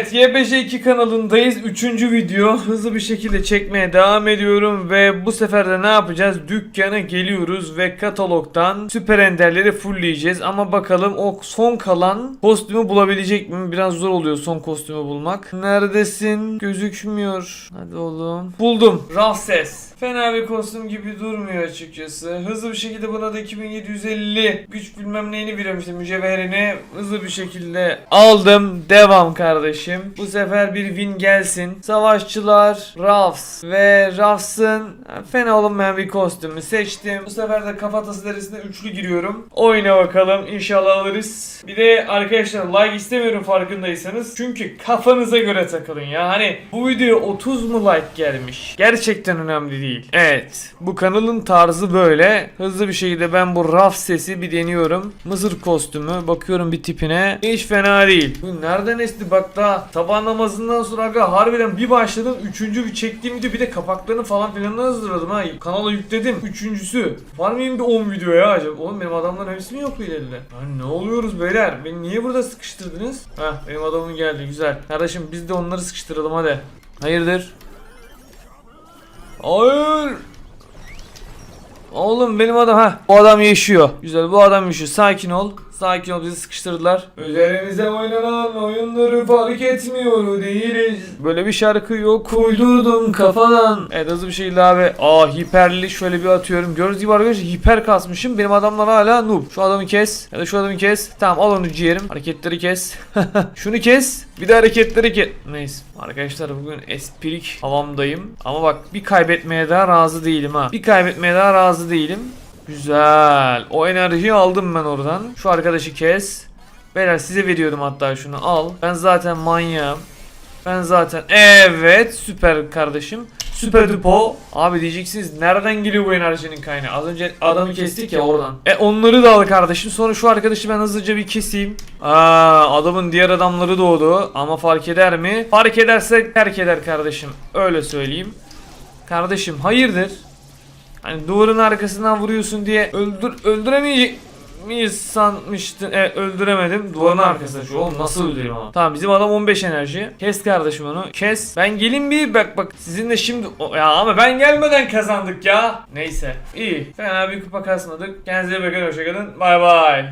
Evet YBC2 kanalındayız. Üçüncü video. Hızlı bir şekilde çekmeye devam ediyorum ve bu sefer de ne yapacağız? Dükkana geliyoruz ve katalogdan süper enderleri fullleyeceğiz. Ama bakalım o son kalan kostümü bulabilecek miyim? Biraz zor oluyor son kostümü bulmak. Neredesin? Gözükmüyor. Hadi oğlum. Buldum. Ramses. Fena bir kostüm gibi durmuyor açıkçası. Hızlı bir şekilde buna da 2750 güç bilmem neyini vermiştim mücevherini. Hızlı bir şekilde aldım. Devam kardeşim. Bu sefer bir win gelsin. Savaşçılar Rafs ve Rafs'ın fena olmayan bir kostümü seçtim. Bu sefer de kafatası derisine üçlü giriyorum. Oyna bakalım. İnşallah alırız. Bir de arkadaşlar like istemiyorum farkındaysanız. Çünkü kafanıza göre takılın ya. Hani bu video 30 mu like gelmiş? Gerçekten önemli değil. Evet. Bu kanalın tarzı böyle. Hızlı bir şekilde ben bu raf sesi bir deniyorum. Mızır kostümü. Bakıyorum bir tipine. Hiç fena değil. Bu nereden esti bak daha sabah namazından sonra aga harbiden bir başladım. Üçüncü bir çektiğim video bir de kapaklarını falan filan hazırladım ha. Kanala yükledim. Üçüncüsü. Var mıyım bir 10 video ya acaba? Oğlum benim adamların hepsi mi yok ileride? Lan ne oluyoruz beyler? Beni niye burada sıkıştırdınız? Heh benim adamım geldi güzel. Kardeşim biz de onları sıkıştıralım hadi. Hayırdır? Hayır. Oğlum benim adam ha. Bu adam yaşıyor. Güzel bu adam yaşıyor. Sakin ol. Sakin ol bizi sıkıştırdılar. Üzerimize oynanan oyunları fark etmiyor değiliz. Böyle bir şarkı yok uydurdum kafadan. Evet hızlı bir şekilde abi. Aa hiperli şöyle bir atıyorum. Gördüğünüz gibi arkadaşlar hiper kasmışım. Benim adamlar hala noob. Şu adamı kes. Ya da şu adamı kes. Tamam al onu ciğerim. Hareketleri kes. Şunu kes. Bir de hareketleri kes. Neyse. Arkadaşlar bugün esprik havamdayım. Ama bak bir kaybetmeye daha razı değilim ha. Bir kaybetmeye daha razı değilim. Güzel. O enerjiyi aldım ben oradan. Şu arkadaşı kes. Beyler size veriyordum hatta şunu al. Ben zaten manyağım. Ben zaten evet süper kardeşim. Süper dupo. Abi diyeceksiniz nereden geliyor bu enerjinin kaynağı? Az önce adamı kestik ya oradan. E onları da al kardeşim. Sonra şu arkadaşı ben hızlıca bir keseyim. Aa adamın diğer adamları doğdu. Ama fark eder mi? Fark ederse terk eder kardeşim. Öyle söyleyeyim. Kardeşim hayırdır? Hani duvarın arkasından vuruyorsun diye öldür öldüremeyecek miyiz sanmıştın. Evet öldüremedim. Duvarın arkasında şu. Oğlum nasıl öldüreyim ama? Tamam bizim adam 15 enerji. Kes kardeşim onu. Kes. Ben gelin bir bak bak sizinle şimdi O- ya ama ben gelmeden kazandık ya. Neyse. İyi. Fena bir kupa kasmadık. Kendinize iyi bakın. Hoşçakalın. Bay bay.